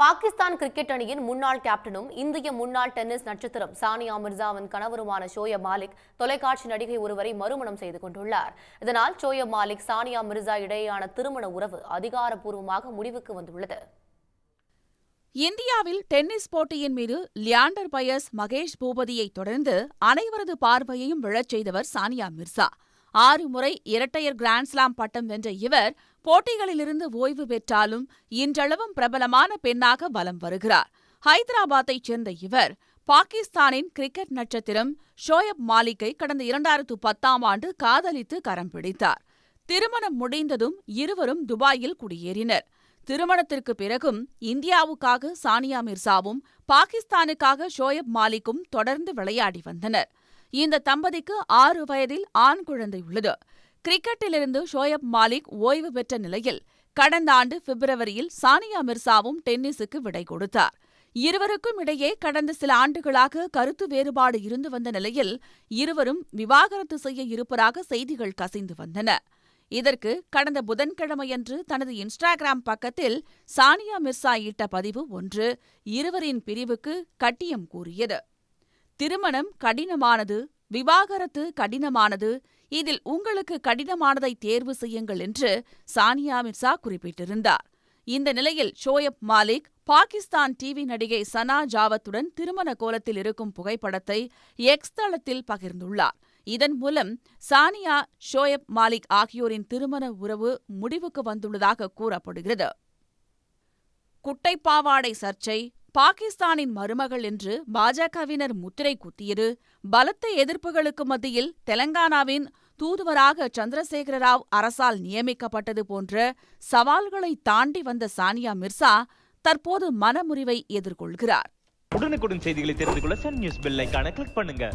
Pakistan cricket அணியின் முன்னாள் கேப்டனும் இந்திய முன்னாள் டென்னிஸ் நட்சத்திரம் சானியா மிர்சாவின் கணவருமான ஷோயப் மாலிக் தொலைக்காட்சி நடிகை ஒருவரை மறுமணம் செய்து கொண்டுள்ளார். இதனால் ஷோயப் மாலிக் சானியா மிர்சா இடையேயான திருமண உறவு அதிகாரப்பூர்வமாக முடிவுக்கு வந்துள்ளது. இந்தியாவில் டென்னிஸ் போட்டியின் மீது லியாண்டர் பயஸ் மகேஷ் பூபதியை தொடர்ந்து அனைவரது பார்வையையும் விழச் செய்தவர் சானியா மிர்சா. ஆறு முறை இரட்டையர் கிராண்ட்ஸ்லாம் பட்டம் வென்ற இவர் போட்டிகளிலிருந்து ஓய்வு பெற்றாலும் இன்றளவும் பிரபலமான பெண்ணாக வலம் வருகிறார். ஹைதராபாத்தைச் சேர்ந்த இவர் பாகிஸ்தானின் கிரிக்கெட் நட்சத்திரம் ஷோயப் மாலிக்கை கடந்த இரண்டாயிரத்து பத்தாம் ஆண்டு காதலித்து கரம் பிடித்தார். திருமணம் முடிந்ததும் இருவரும் துபாயில் குடியேறினர். திருமணத்திற்கு பிறகும் இந்தியாவுக்காக சானியா மிர்சாவும் பாகிஸ்தானுக்காக ஷோயப் மாலிக்கும் தொடர்ந்து விளையாடி வந்தனர். இந்த தம்பதிக்கு ஆறு வயதில் ஆண் குழந்தை உள்ளது. கிரிக்கெட்டிலிருந்து ஷோயப் மாலிக் ஓய்வு பெற்ற நிலையில் கடந்த ஆண்டு பிப்ரவரியில் சானியா மிர்சாவும் டென்னிஸுக்கு விடை கொடுத்தார். இருவருக்கும் இடையே கடந்த சில ஆண்டுகளாக கருத்து வேறுபாடு இருந்து வந்த நிலையில் இருவரும் விவாகரத்து செய்ய இருப்பதாக செய்திகள் கசிந்து வந்தன. இதற்கு கடந்த புதன்கிழமையன்று தனது இன்ஸ்டாகிராம் பக்கத்தில் சானியா மிர்சா இட்ட பதிவு ஒன்று இருவரின் பிரிவுக்கு கட்டியம் கூறியது. திருமணம் கடினமானது விவாகரத்து கடினமானது இதில் உங்களுக்கு கடினமானதை தேர்வு செய்யுங்கள் என்று சானியா மிர்சா குறிப்பிட்டிருந்தார். இந்த நிலையில் ஷோயப் மாலிக் பாகிஸ்தான் டிவி நடிகை சனா ஜாவத்துடன் திருமண கோலத்தில் இருக்கும் புகைப்படத்தை எக்ஸ் தளத்தில் பகிர்ந்துள்ளார். இதன் மூலம் சானியா ஷோயப் மாலிக் ஆகியோரின் திருமண உறவு முடிவுக்கு வந்துள்ளதாக கூறப்படுகிறது. குட்டைப்பாவாடை சர்ச்சை பாகிஸ்தானின் மருமகள் என்று பாஜகவினர் முத்திரை குத்தியது. பலத்த எதிர்ப்புகளுக்கு மத்தியில் தெலங்கானாவின் தூதுவராக சந்திரசேகர ராவ் அரசால் நியமிக்கப்பட்டது போன்ற சவால்களை தாண்டி வந்த சானியா மிர்சா தற்போது மனமுறிவை எதிர்கொள்கிறார். உடனுக்குடன் செய்திகளை தெரிந்து கொள்ள சன் நியூஸ் பெல் கிளிக் பண்ணுங்க.